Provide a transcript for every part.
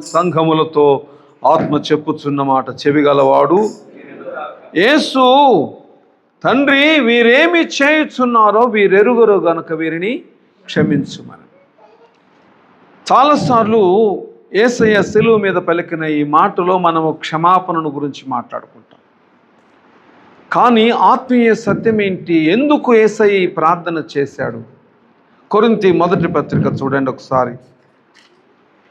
సంఘములతో ఆత్మ చెప్పుచున్న మాట చెవిగలవాడు. యేసు తండ్రి వీరేమి చేయుచున్నారో వీరెరుగురు గనుక వీరిని క్షమించుమని. చాలాసార్లు ఏసయ్య సెలువు మీద పలికిన ఈ మాటలో మనము క్షమాపణను గురించి మాట్లాడుకుంటాం. కానీ ఆత్మీయ సత్యం ఏంటి? ఎందుకు ఏసయ్య ఈ ప్రార్థన చేశాడు? కొరింతి మొదటి పత్రిక చూడండి ఒకసారి.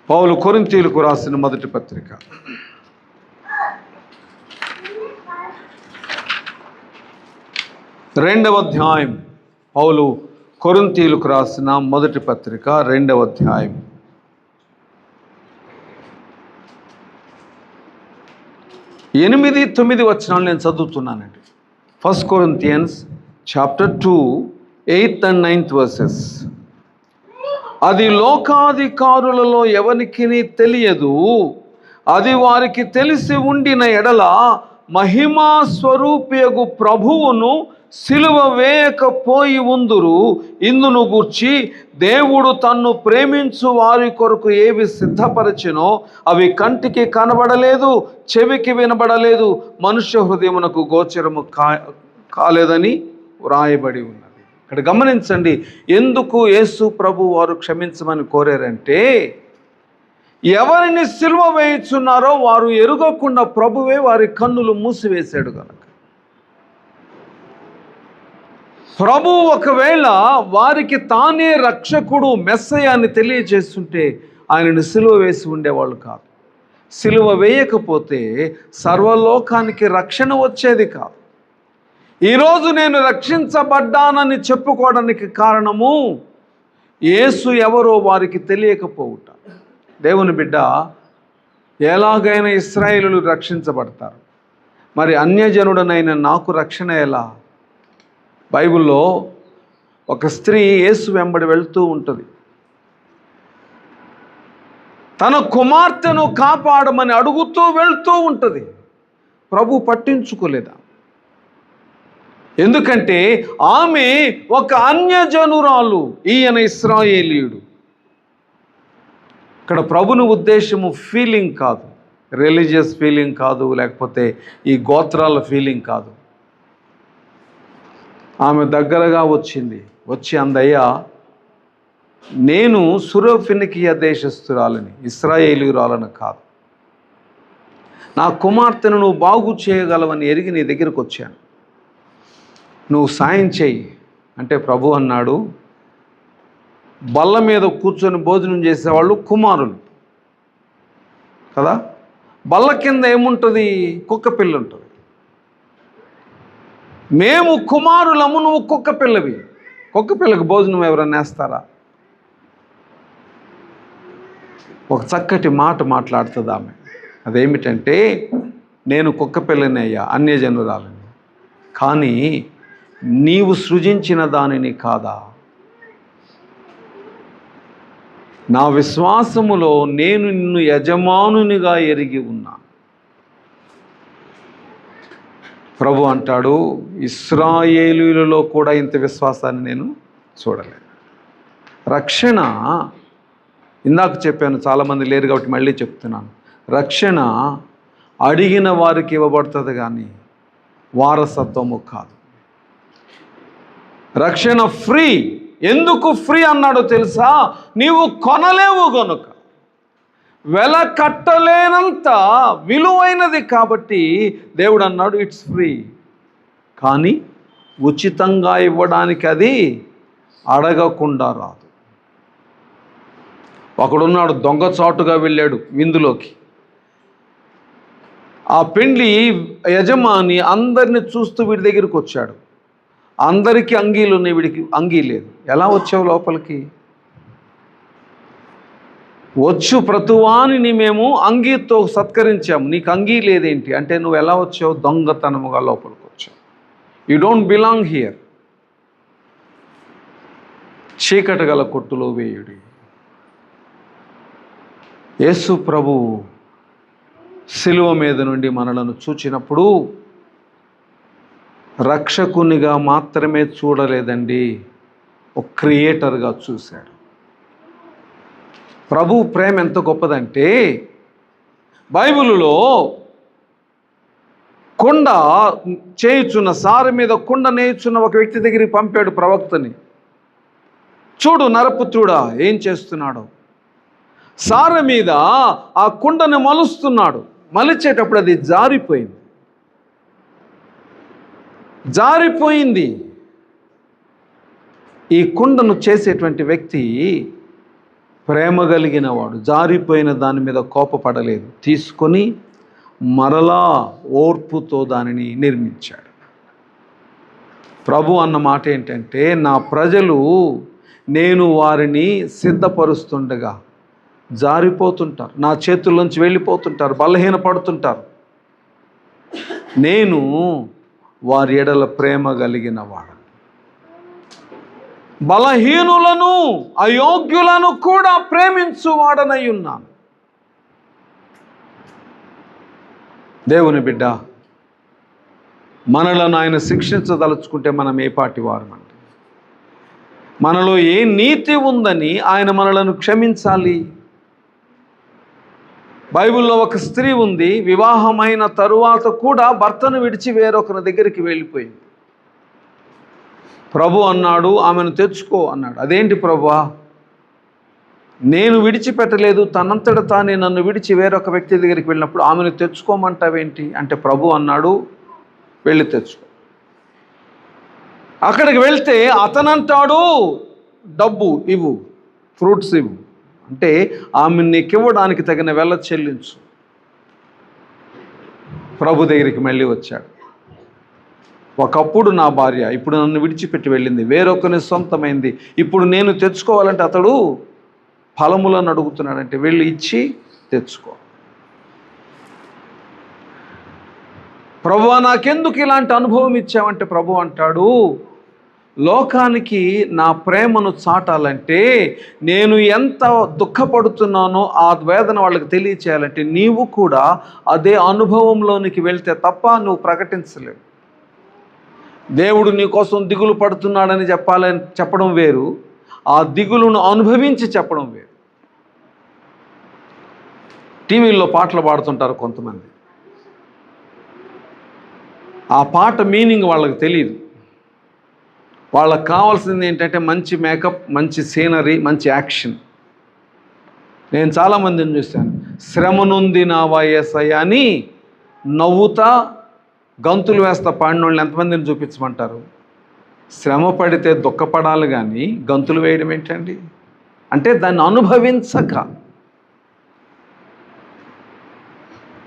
పౌలు కొరింతీలకు రాసిన మొదటి పత్రిక. రెండవ అధ్యాయం. పౌలు కొరింతీలకు రాసిన మొదటి పత్రిక రెండవ అధ్యాయం. ఎనిమిది తొమ్మిది వచనాలు నేను చదువుతున్నానండి. First Corinthians chapter two eighth and ninth verses అది లోకాధికారులలో ఎవరికి తెలియదు. అది వారికి తెలిసి ఉండిన ఎడల మహిమా స్వరూపియగు ప్రభువును సిలువ వేయకపోయి ఉందురు. ఇందును గూర్చి దేవుడు తన్ను ప్రేమించు వారి కొరకు ఏవి సిద్ధపరచినో అవి కంటికి కనబడలేదు చెవికి వినబడలేదు మనుష్య హృదయమునకు గోచరము కా కాలేదని వ్రాయబడి ఉంది ఇక్కడ గమనించండి. ఎందుకు యేసు ప్రభు వారు క్షమించమని కోరారంటే ఎవరిని సిల్వ వేయించున్నారో వారు ఎరుగకుండా ప్రభువే వారి కన్నులు మూసివేశాడు కనుక ప్రభు ఒకవేళ వారికి తానే రక్షకుడు మెస్సయ్య అని తెలియజేస్తుంటే ఆయనను సిలువ వేసి ఉండేవాళ్ళు కాదు. సిలువ వేయకపోతే సర్వలోకానికి రక్షణ వచ్చేది కాదు. ఈరోజు నేను రక్షించబడ్డానని చెప్పుకోవడానికి కారణము యేసు ఎవరో వారికి తెలియకపోవుట. దేవుని బిడ్డ ఎలాగైనా ఇస్రాయేలు రక్షించబడతారు. మరి అన్యజనుడనైన నాకు రక్షణ ఎలా? బైబిల్లో ఒక స్త్రీ యేసు వెంబడి వెళ్తూ ఉంటుంది. తన కుమార్తెను కాపాడమని అడుగుతూ వెళ్తూ ఉంటుంది. ప్రభు పట్టించుకోలేదా? ఎందుకంటే ఆమె ఒక అన్యజనురాలు ఈయన ఇస్రాయేలీయుడు. ఇక్కడ ప్రభుని ఉద్దేశము ఫీలింగ్ కాదు. రిలీజియస్ ఫీలింగ్ కాదు లేకపోతే ఈ గోత్రాల ఫీలింగ్ కాదు. ఆమె దగ్గరగా వచ్చింది. వచ్చి అందయ్యా నేను సురోఫినికియ దేశస్థురాలని ఇస్రాయేలీయురాలను కాదు. నా కుమార్తెను నువ్వు బాగు చేయగలవని ఎరిగి నీ దగ్గరకు వచ్చాను. నువ్వు సాయం చేయి. అంటే ప్రభు అన్నాడు బల్ల మీద కూర్చొని భోజనం చేసేవాళ్ళు కుమారులు. కదా? బల్ల కింద ఏముంటుంది? కుక్క పిల్ల ఉంటుంది మేము కుమారులము నువ్వు కుక్క పిల్లవి. కుక్క పిల్లకి భోజనం ఎవరైనా వేస్తారా ఒక చక్కటి మాట మాట్లాడుతుంది ఆమె. అదేమిటంటే నేను కుక్క పిల్లనే అయ్యా అన్యజనురాలని. కానీ నీవు సృజించిన దానిని కాదా? నా విశ్వాసములో నేను నిన్ను యజమానునిగా ఎరిగి ఉన్నా. ప్రభు అంటాడు ఇస్రాయేలీలలో కూడా ఇంత విశ్వాసాన్ని నేను చూడలేదు రక్షణ ఇందాక చెప్పాను చాలామంది లేరు కాబట్టి మళ్ళీ చెప్తున్నాను. రక్షణ అడిగిన వారికి ఇవ్వబడుతుంది కానీ వారసత్వము కాదు. రక్షణ ఫ్రీ. ఎందుకు ఫ్రీ అన్నాడో తెలుసా? నీవు కొనలేవు గనుక. వెల కట్టలేనంత విలువైనది కాబట్టి దేవుడు అన్నాడు ఇట్స్ ఫ్రీ కానీ ఉచితంగా ఇవ్వడానికి అది అడగకుండా రాదు. ఒకడున్నాడు దొంగచాటుగా వెళ్ళాడు విందులోకి ఆ పెండ్లి యజమాని అందరిని చూస్తూ వీడి దగ్గరికి వచ్చాడు. అందరికీ అంగీలు ఉన్నాయి వీడికి అంగీ లేదు. ఎలా వచ్చావు లోపలికి? వచ్చు ప్రతువానిని మేము అంగీతో సత్కరించాము. నీకు అంగీ లేదేంటి? అంటే నువ్వు ఎలా వచ్చావు? దొంగతనముగా లోపలికి వచ్చావు. యు డోంట్ బిలాంగ్ హియర్ చీకటి గల కొట్టులో వేయుడి. యేసు ప్రభు శిలువ మీద నుండి మనలను చూచినప్పుడు రక్షకునిగా మాత్రమే చూడలేదండి. ఒక క్రియేటర్గా చూశాడు. ప్రభు ప్రేమ ఎంత గొప్పదంటే బైబిలులో కుండ చేయుచున్న సార మీద కుండ నేయుచున్న ఒక వ్యక్తి దగ్గరికి పంపాడు ప్రవక్తని. చూడు నరపుత్రుడా ఏం చేస్తున్నాడు. సార మీద ఆ కుండను మలుస్తున్నాడు. మలిచేటప్పుడు అది జారిపోయింది. జారిపోయింది. ఈ కుండను చేసేటువంటి వ్యక్తి ప్రేమ కలిగిన వాడు. జారిపోయిన దాని మీద కోపపడలేదు. తీసుకొని మరలా ఓర్పుతో దానిని నిర్మించాడు. ప్రభు అన్న మాట ఏంటంటే నా ప్రజలు నేను వారిని సిద్ధపరుస్తుండగా జారిపోతుంటారు. నా చేతుల్లోంచి వెళ్ళిపోతుంటారు. బలహీనపడుతుంటారు. నేను వారి ఎడల ప్రేమ కలిగిన వాడు. బలహీనులను అయోగ్యులను కూడా ప్రేమించువాడనై ఉన్నాను. దేవుని బిడ్డ మనలను ఆయన శిక్షించదలుచుకుంటే మనం ఏ పాటి వారమండి? మనలో ఏ నీతి ఉందని ఆయన మనలను క్షమించాలి? బైబిల్లో ఒక స్త్రీ ఉంది వివాహమైన తరువాత కూడా భర్తను విడిచి వేరొకరి దగ్గరికి వెళ్ళిపోయింది. ప్రభు అన్నాడు ఆమెను తెచ్చుకో అన్నాడు. అదేంటి ప్రభువా నేను విడిచిపెట్టలేదు తనంతట తానే నన్ను విడిచి వేరొక వ్యక్తి దగ్గరికి వెళ్ళినప్పుడు ఆమెను తెచ్చుకోమంటావేంటి? అంటే ప్రభు అన్నాడు వెళ్ళి తెచ్చుకో. అక్కడికి వెళ్తే అతనంటాడు డబ్బు ఇవ్వు ఫ్రూట్స్ ఇవ్వు. అంటే ఆమె నీకు ఇవ్వడానికి తగిన వెల చెల్లించు. ప్రభు దగ్గరికి మళ్ళీ వచ్చాడు. ఒకప్పుడు నా భార్య ఇప్పుడు నన్ను విడిచిపెట్టి వెళ్ళింది వేరొకరిని సొంతమైంది ఇప్పుడు నేను తెచ్చుకోవాలంటే అతడు ఫలములను అడుగుతున్నాడంటే వెళ్ళి ఇచ్చి తెచ్చుకో. ప్రభు నాకెందుకు ఇలాంటి అనుభవం ఇచ్చావంటే ప్రభు అంటాడు లోకానికి నా ప్రేమను చాటాలంటే నేను ఎంత దుఃఖపడుతున్నానో ఆ వేదన వాళ్ళకి తెలియచేయాలంటే నీవు కూడా అదే అనుభవంలోనికి వెళ్తే తప్ప నువ్వు ప్రకటించలేవు. దేవుడు నీ కోసం దిగులు పడుతున్నాడని చెప్పాలని చెప్పడం వేరు. ఆ దిగులును అనుభవించి చెప్పడం వేరు. టీవీల్లో పాటలు పాడుతుంటారు కొంతమంది. ఆ పాట మీనింగ్ వాళ్ళకి తెలియదు వాళ్ళకి కావాల్సింది ఏంటంటే మంచి మేకప్ మంచి సీనరీ మంచి యాక్షన్. నేను చాలామందిని చూశాను? శ్రమ నుంది నా వయసయ్య అని నవ్వుతా గంతులు వేస్తా పాడినోళ్ళని ఎంతమందిని చూపించమంటారు? శ్రమ పడితే దుఃఖపడాలి కానీ గంతులు వేయడం ఏంటండి? అంటే దాన్ని అనుభవించక.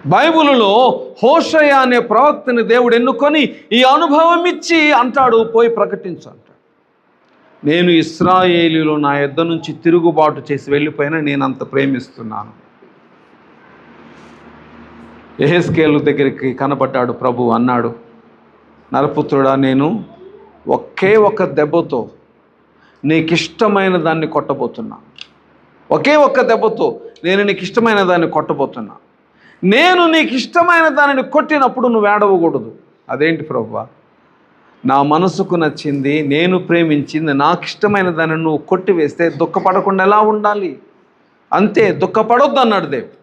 బైబిలులో హోషయ అనే ప్రవక్తని దేవుడు ఎన్నుకొని ఈ అనుభవం ఇచ్చి అంటాడు పోయి ప్రకటించు అంటాడు. నేను ఇస్రాయేలీలో నా యొద్ద నుంచి తిరుగుబాటు చేసి వెళ్ళిపోయినా నేను అంత ప్రేమిస్తున్నాను. ఎహెస్కేలు దగ్గరికి కనబడ్డాడు ప్రభు అన్నాడు నరపుత్రుడా నేను ఒకే ఒక దెబ్బతో నీకు ఇష్టమైన దాన్ని కొట్టబోతున్నా. ఒకే ఒక్క దెబ్బతో నేను నీకు ఇష్టమైన దాన్ని కొట్టబోతున్నా. నేను నీకు ఇష్టమైన దానిని కొట్టినప్పుడు నువ్వు ఏడవకూడదు. అదేంటి ప్రభు? నా మనసుకు నచ్చింది నేను ప్రేమించింది నాకు ఇష్టమైన దాన్ని నువ్వు కొట్టివేస్తే దుఃఖపడకుండా ఎలా ఉండాలి? అంతే దుఃఖపడొద్దు అన్నాడు దేవుడు.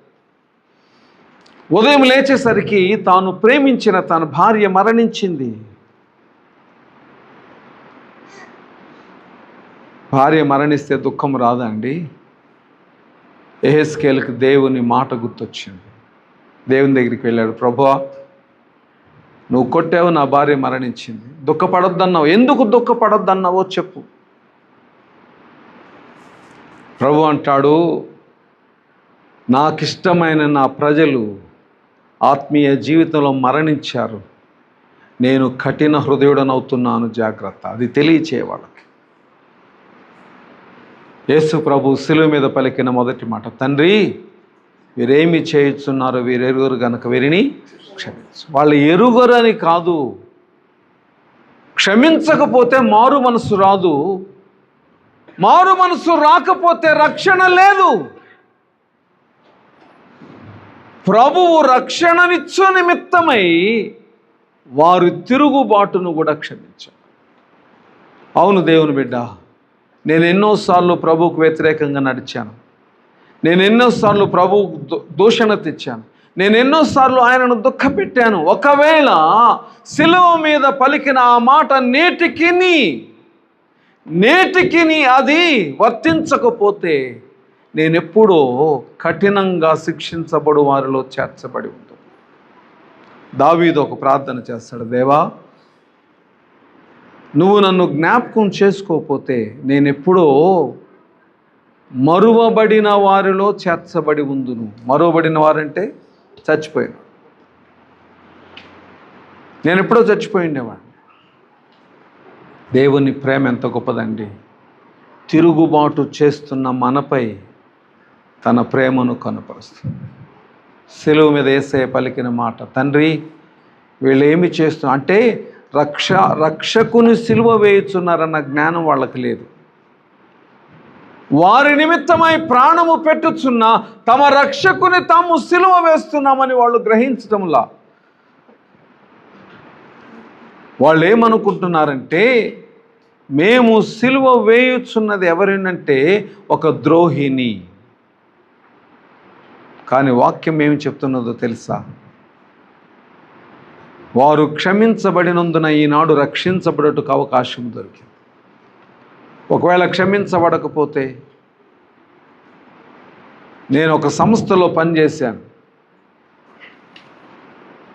ఉదయం లేచేసరికి తాను ప్రేమించిన తన భార్య మరణించింది. భార్య మరణిస్తే దుఃఖం రాదండి ఎహెస్కేల్కి దేవుని మాట గుర్తొచ్చింది. దేవుని దగ్గరికి వెళ్ళాడు ప్రభువా నువ్వు కొట్టావు నా భార్య మరణించింది. దుఃఖపడొద్దన్నావు. ఎందుకు దుఃఖపడొద్దన్నావో చెప్పు. ప్రభు అంటాడు నాకిష్టమైన నా ప్రజలు ఆత్మీయ జీవితంలో మరణించారు. నేను కఠిన హృదయుడనవుతున్నాను. జాగ్రత్త. అది తెలియచే వాళ్ళకి. యేసు ప్రభు శిలువ మీద పలికిన మొదటి మాట తండ్రి వీరేమి చేయుచున్నారో వీరెరుగురు గనక వీరిని క్షమించు. వాళ్ళు అని కాదు. క్షమించకపోతే మారు మనసు రాదు. మారు మనసు రాకపోతే రక్షణ లేదు. ప్రభువు రక్షణనిచ్చు నిమిత్తమై వారి తిరుగుబాటును కూడా క్షమించారు. అవును దేవుని బిడ్డ నేను ఎన్నోసార్లు ప్రభువుకు వ్యతిరేకంగా నడిచాను. నేను ఎన్నోసార్లు ప్రభు దూషణ తెచ్చాను. నేను ఎన్నోసార్లు ఆయనను దుఃఖపెట్టాను. ఒకవేళ సిలువ మీద పలికిన ఆ మాట నేటికిని నేటికిని అది వర్తించకపోతే నేనెప్పుడో కఠినంగా శిక్షించబడు వారిలో చేర్చబడి ఉంటుంది దావీదు ఒక ప్రార్థన చేస్తాడు దేవా నువ్వు నన్ను జ్ఞాపకం చేసుకోకపోతే నేనెప్పుడో మరువబడిన వారిలో చేర్చబడి ఉందును మరువబడిన వారంటే చచ్చిపోయాను నేను ఎప్పుడో చచ్చిపోయిండేవాడిని దేవుని ప్రేమ ఎంత గొప్పదండి. తిరుగుబాటు చేస్తున్న మనపై తన ప్రేమను కనపరుస్తుంది. సెలువు మీద వేసే పలికిన మాట తండ్రి వీళ్ళు ఏమి చేస్తున్నా అంటే రక్ష రక్షకుని సిలువ వేయుచున్నారన్న జ్ఞానం వాళ్ళకి లేదు. వారి నిమిత్తమై ప్రాణము పెట్టుచున్న తమ రక్షకుని తాము సిలువ వేస్తున్నామని వాళ్ళు గ్రహించటంలా. వాళ్ళు ఏమనుకుంటున్నారంటే మేము సిలువ వేయుచున్నది ఎవరినంటే ఒక ద్రోహిణి కానీ వాక్యం ఏమి చెప్తున్నదో తెలుసా? వారు క్షమించబడినందున ఈనాడు రక్షించబడటకు అవకాశం దొరికింది. ఒకవేళ క్షమించబడకపోతే నేను ఒక సంస్థలో పనిచేశాను.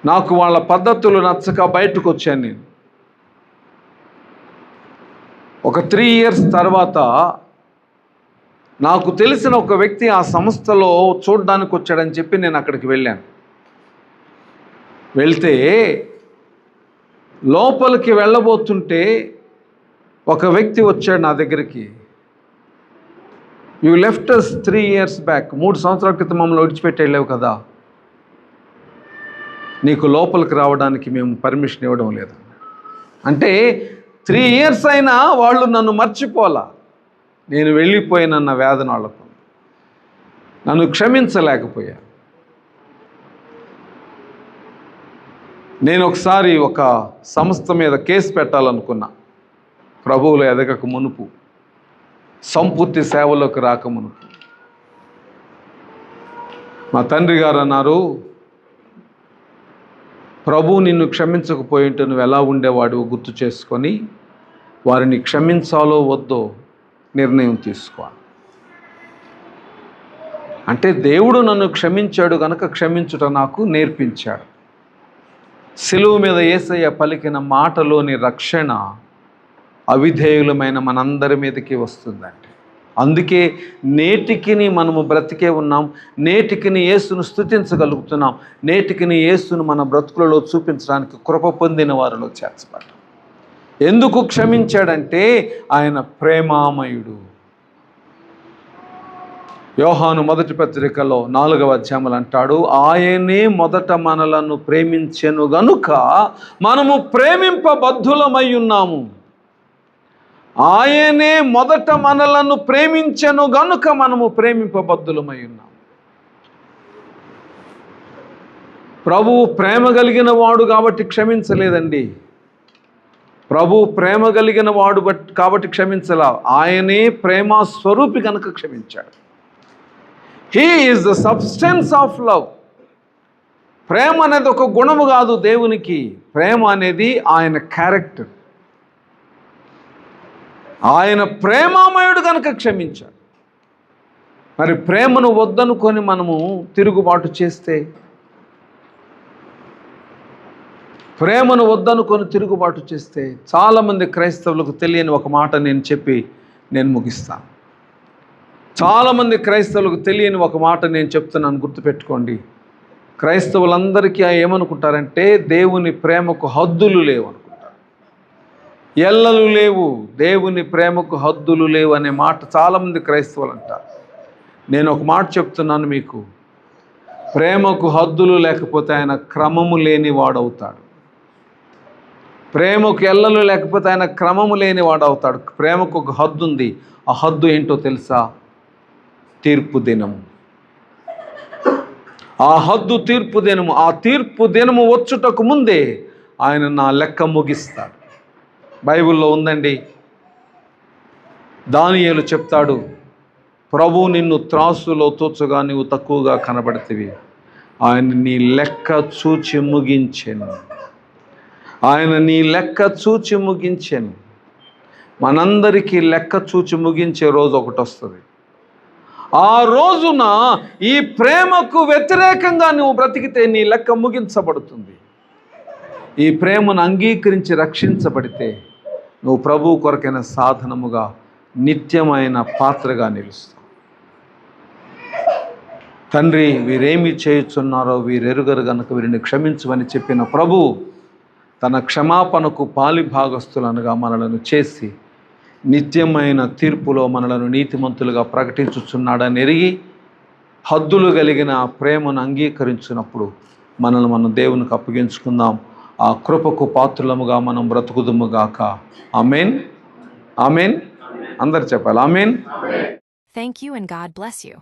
నాకు వాళ్ళ పద్ధతులు నచ్చక బయటకు వచ్చాను నేను. ఒక త్రీ ఇయర్స్ తర్వాత నాకు తెలిసిన ఒక వ్యక్తి ఆ సంస్థలో చూడడానికి వచ్చాడని చెప్పి నేను అక్కడికి వెళ్ళాను. వెళ్తే లోపలికి వెళ్ళబోతుంటే ఒక వ్యక్తి వచ్చాడు నా దగ్గరికి. You left us three years back మూడు సంవత్సరాల క్రితం మమ్మల్ని విడిచిపెట్టి వెళ్ళావు కదా. నీకు లోపలికి రావడానికి మేము పర్మిషన్ ఇవ్వడం లేదు. అంటే త్రీ ఇయర్స్ అయినా వాళ్ళు నన్ను మర్చిపోలా నేను వెళ్ళిపోయినన్న వేదన వాళ్ళకు. నన్ను క్షమించలేకపోయా. నేను ఒకసారి ఒక సంస్థ మీద కేసు పెట్టాలనుకున్నా. ప్రభువులు ఎదగక మునుపు సంపూర్తి సేవలోకి రాక మునుపు. మా తండ్రి గారు అన్నారు ప్రభు నిన్ను క్షమించకపోయింటే నువ్వు ఎలా ఉండేవాడు గుర్తు చేసుకొని వారిని క్షమించాలో వద్దో నిర్ణయం తీసుకోవాలి అంటే దేవుడు నన్ను క్షమించాడు కనుక క్షమించుట నాకు నేర్పించాడు. సిలువు మీద ఏసయ్య పలికిన మాటలోని రక్షణ అవిధేయులమైన మనందరి మీదకి వస్తుందండి. అందుకే నేటికిని మనము బ్రతికే ఉన్నాం నేటికిని యేసును స్థుతించగలుగుతున్నాం నేటికిని యేసును మన బ్రతుకులలో చూపించడానికి కృప పొందిన వారిలో చేర్చబడ్డాం. ఎందుకు క్షమించాడంటే ఆయన ప్రేమామయుడు. యోహాను మొదటి పత్రికలో నాలుగవ అధ్యాయులు అంటాడు ఆయనే మొదట మనలను ప్రేమించెను గనుక మనము ప్రేమింపబద్ధులమై ఉన్నాము. ఆయనే మొదట మనలను ప్రేమించను గనుక మనము ప్రేమింపబద్ధులమై ఉన్నాం. ప్రభువు ప్రేమ కలిగిన వాడు కాబట్టి క్షమించలేదండి. ప్రభు ప్రేమ కలిగిన వాడు బట్ కాబట్టి క్షమించలా. ఆయనే ప్రేమ స్వరూపి కనుక క్షమించాడు. He is the substance of love ప్రేమ అనేది ఒక గుణము కాదు దేవునికి. ప్రేమ అనేది ఆయన క్యారెక్టర్ ఆయన ప్రేమామయుడు కనుక క్షమించాడు. మరి ప్రేమను వద్దనుకొని మనము తిరుగుబాటు చేస్తే? ప్రేమను వద్దనుకొని తిరుగుబాటు చేస్తే చాలామంది క్రైస్తవులకు తెలియని ఒక మాట నేను చెప్పి నేను ముగిస్తాను చాలామంది క్రైస్తవులకు తెలియని ఒక మాట నేను చెప్తున్నాను గుర్తుపెట్టుకోండి. క్రైస్తవులందరికీ ఏమనుకుంటారంటే దేవుని ప్రేమకు హద్దులు లేవు. ఎల్లలు లేవు దేవుని ప్రేమకు హద్దులు లేవు అనే మాట చాలామంది క్రైస్తవులు అంటారు. నేను ఒక మాట చెప్తున్నాను మీకు. ప్రేమకు హద్దులు లేకపోతే ఆయన క్రమము లేని వాడవుతాడు. ప్రేమకు ఎల్లలు లేకపోతే ఆయన క్రమము లేని వాడవుతాడు. ప్రేమకు ఒక హద్దు ఉంది. ఆ హద్దు ఏంటో తెలుసా? తీర్పు దినము. ఆ హద్దు తీర్పు దినము. ఆ తీర్పు దినము వచ్చుటకు ముందే ఆయన నా లెక్క ముగిస్తాడు. బైబిల్లో ఉందండి. దానియేలు చెప్తాడు ప్రభు నిన్ను త్రాసులో తూచగా నీవు తక్కువగా కనబడితివి. ఆయన నీ లెక్క చూచి ముగించాను. ఆయన నీ లెక్క చూచి ముగించాను. మనందరికీ లెక్క చూచి ముగించే రోజు ఒకటి వస్తుంది. ఆ రోజున ఈ ప్రేమకు వ్యతిరేకంగా నువ్వు బ్రతికితే నీ లెక్క ముగించబడుతుంది. ఈ ప్రేమను అంగీకరించి రక్షించబడితే నువ్వు ప్రభు కొరకైన సాధనముగా నిత్యమైన పాత్రగా నిలుస్తావు. తండ్రి వీరేమి చేయుచున్నారో వీరెరుగరు గనుక వీరిని క్షమించమని చెప్పిన ప్రభు తన క్షమాపణకు పాలిభాగస్తులనుగా మనలను చేసి నిత్యమైన తీర్పులో మనలను నీతిమంతులుగా ప్రకటించుచున్నాడని ఎరిగి హద్దులు కలిగిన ప్రేమను అంగీకరించినప్పుడు మనల్ని మనం దేవునికి అప్పగించుకుందాం. ఆ కృపకు పాత్రులముగా మనం బ్రతుకుదుముగాక ఆమెన్. ఆమెన్. అందరు చెప్పాలి. Amen. Thank you and God bless you